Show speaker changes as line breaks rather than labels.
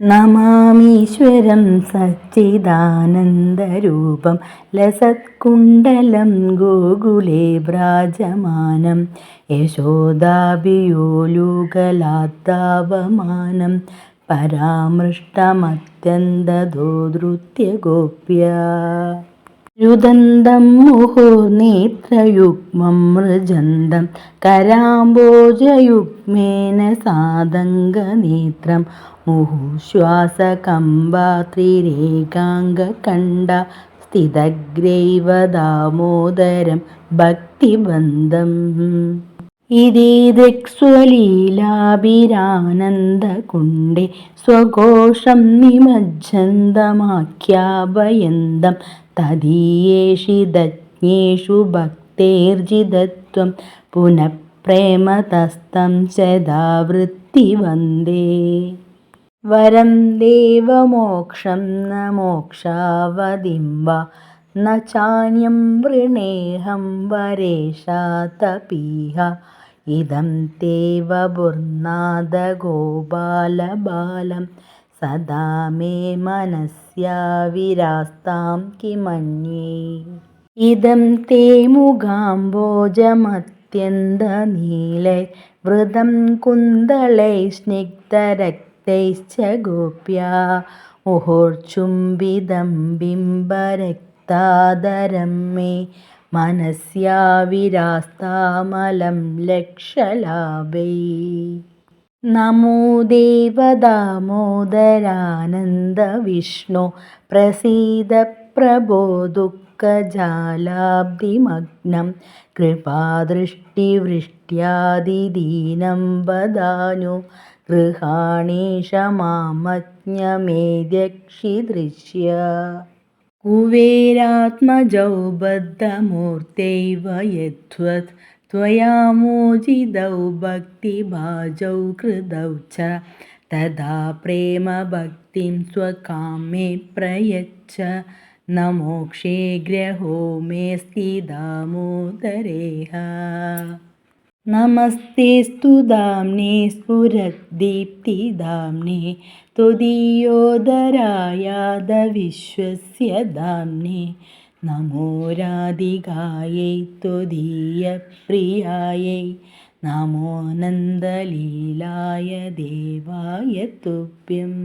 നമാമീശ്വരം സച്ചിദാനന്ദരൂപം ലസത്കുണ്ടലം ഗോകുലേ വ്രാജമാനം യശോദാഭിയോലുകലാത്താവമാനം പരാമൃഷ്ടമത്യന്തദോധൃത്യ ഗോപ്യ രുദന്തം മുഹുർനേത്രയുഗ്മം മൃജന്തം കരാംബോജയുഗ്മേന സാതംഗനേത്രം മുഹുശ്വാസകമ്പാത്രിരേകാംഗകണ്ഠ സ്ഥിതഗ്രൈവ ദാമോദരം ഭക്തിബന്ധം. ഇതേദക്സ്വലീലാഭിരാനന്ദകുണ്ഡേ സ്വഘോഷം നിമജ്ജന്തമാഖ്യാഭയന്തം. തദീയേഷിതജ്ഞേഷു ഭക്തേർജിതത്വം. പുനഃ പ്രേമതസ്തം സദാവൃത്തി വന്ദേ വരം ദേവമോക്ഷം ന മോക്ഷാവതിം വാ ന ചാന്യം വൃണേഹം വരേഷാതപീഹ. ഇദം തേ सदा मे സദാ മേ മനസ്യാവിരാസ്താം കിമന്യേ. ഇദം തേ മുഖാംബോജമത്യന്തനീലൈ വൃതം കുന്തളൈ സ്നിഗ്ധരക്തൈശ്ച ഗോപ്യാ. മുഹുർചുംബിതം ബിംബരക്താദരം മേ. മനസ്യാവിരാസ്താമലം ലക്ഷലാഭൈ. നമോ ദേവദാമോദരാനന്ദവിഷ്ണു. പ്രസീദ പ്രഭോ ദുഃഖജാലാബ്ധിമഗ്നം കൃപാദൃഷ്ടിവൃഷ്ട്യാദിദീനം വദാനു. ഗൃഹാണീഷ മാമജ്ഞമേദ്യക്ഷിദൃശ്യ कुबेरात्मजौ बद्धमूर्तैव यद्वत् त्वया मोचिदौ भक्तिभाजौ कृतौ च तदा प्रेमभक्तिं स्वकामे प्रयच्छ। न मोक्षे ग्रहो मेऽस्ति दामोदरेह। നമസ്തേസ്തു ദാംനേ സ്ഫുരദ്ദീപ്തിദാംനേ ത്വദീയോദരായാത വിശ്വസ്യ ദാംനേ നമോ രാധികായൈ ത്വദീയപ്രിയായൈ നമോ നന്ദലീലായ ദേവായ തുഭ്യം